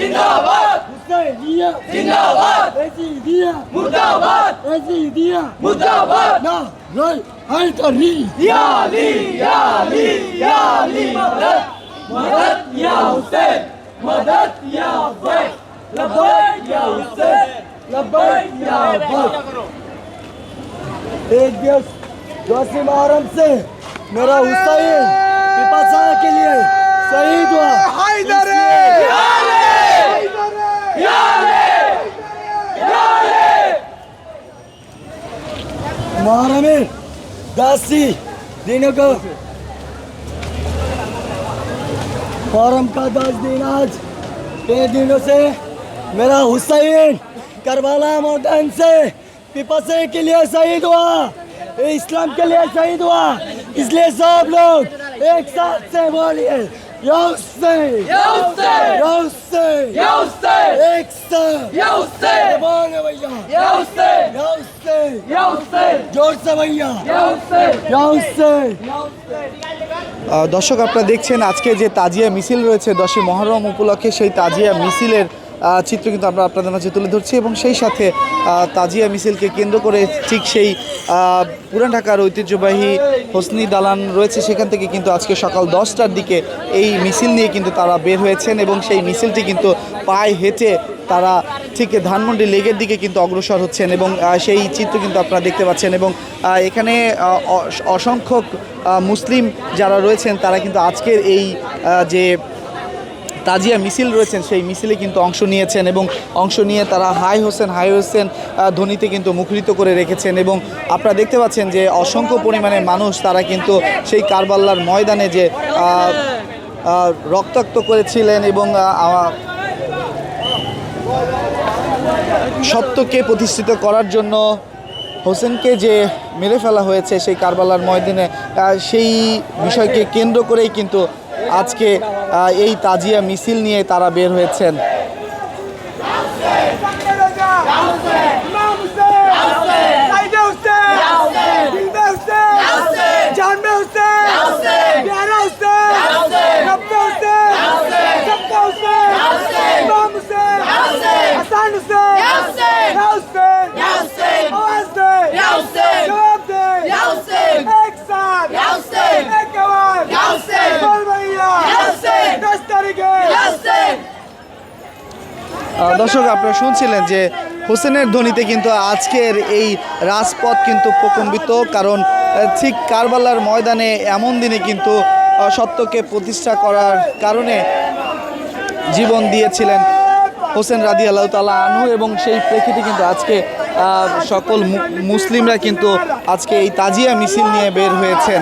जिंदाबाद हुसैनिया जिंदाबाद يزيدية مدابات يزيدية مدابات نهضة الترهيب يا لي يا لي يا لي مدد! مدد يا حسين! مدد يا حسين! لبيك يا حسين! لبيك يا حسين! एक दिवस जोसिम आरम से मेरा हुसैन पिपा के लिए शहीद हुआ मुहर्रम में दसी दिनों को। मुहर्रम का दस दिन आज कई दिनों से मेरा हुसैन करबला मैदान से पिपासे के लिए शहीद हुआ इस्लाम के लिए शहीद हुआ। इसलिए सब लोग एक साथ से बोलिए एक साथ भैया দর্শক, আপনারা দেখছেন আজকে যে তাজিয়া মিছিল রয়েছে দশই মহরম উপলক্ষে, সেই তাজিয়া মিছিলের চিত্র কিন্তু আমরা আপনাদের মাঝে তুলে ধরছি এবং সেই সাথে তাজিয়া মিছিলকে কেন্দ্র করে ঠিক সেই পুরান ঢাকার ঐতিহ্যবাহী হোসনি দালান রয়েছে। সেখান থেকে কিন্তু আজকে সকাল দশটার দিকে এই মিছিল নিয়ে কিন্তু তারা বের হয়েছেন এবং সেই মিছিলটি কিন্তু পায়ে হেঁটে তারা ঠিক ধানমন্ডি লেগের দিকে কিন্তু অগ্রসর হচ্ছেন এবং সেই চিত্র কিন্তু আপনারা দেখতে পাচ্ছেন এবং এখানে আহ, অ- অসংখ্য মুসলিম যারা রয়েছেন তারা কিন্তু আজকের এই যে তাজিয়া মিছিল রয়েছেন সেই মিছিলে কিন্তু অংশ নিয়েছেন এবং অংশ নিয়ে তারা হাই হোসেন হাই হোসেন ধ্বনিতে কিন্তু মুখরিত করে রেখেছেন এবং আপনারা দেখতে পাচ্ছেন যে অসংখ্য পরিমাণে মানুষ তারা কিন্তু সেই কারবাল্লার ময়দানে যে রক্তাক্ত করেছিলেন এবং সত্যকে প্রতিষ্ঠিত করার জন্য হোসেনকে যে মেরে ফেলা হয়েছে সেই কারবালার ময়দিনে সেই বিষয়কে কেন্দ্র করেই কিন্তু আজকে এই তাজিয়া মিছিল নিয়ে তারা বের হয়েছেন। দর্শক আপনারা শুনছিলেন যে হোসেনের ধ্বনিতে কিন্তু আজকের এই রাজপথ কিন্তু প্রকম্বিত কারণ ঠিক কারবালার ময়দানে এমন দিনে কিন্তু সত্যকে প্রতিষ্ঠা করার কারণে জীবন দিয়েছিলেন হোসেন রাদি আল্লাহ তালা আনহু এবং সেই প্রেক্ষিতে কিন্তু আজকে সকল মুসলিমরা কিন্তু আজকে এই তাজিয়া মিছিল নিয়ে বের হয়েছেন।